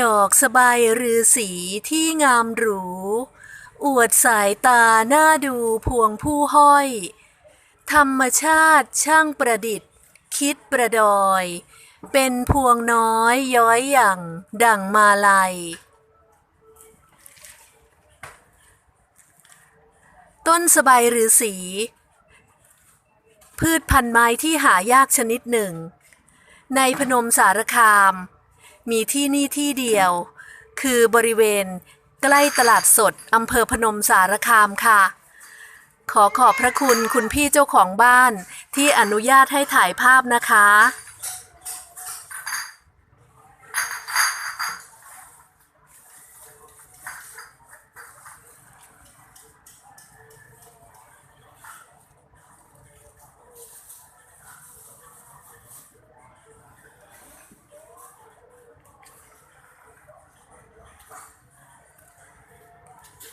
ดอกสบายรือสีที่งามหรู อวดสายตาหน้าดูพวงผู้ห้อย ธรรมชาติช่างประดิษฐ์ คิดประดอย เป็นพวงน้อยย้อยอย่างดังมาลัย ต้นสบายรือสี พืชพันไม้ที่หายากชนิดหนึ่ง ในพนมสารคาม มีที่นี่ที่เดียว คือบริเวณ ใกล้ตลาดสดอำเภอพนมสารคามค่ะ ขอขอบพระคุณคุณพี่เจ้าของบ้านที่อนุญาตให้ถ่ายภาพนะคะ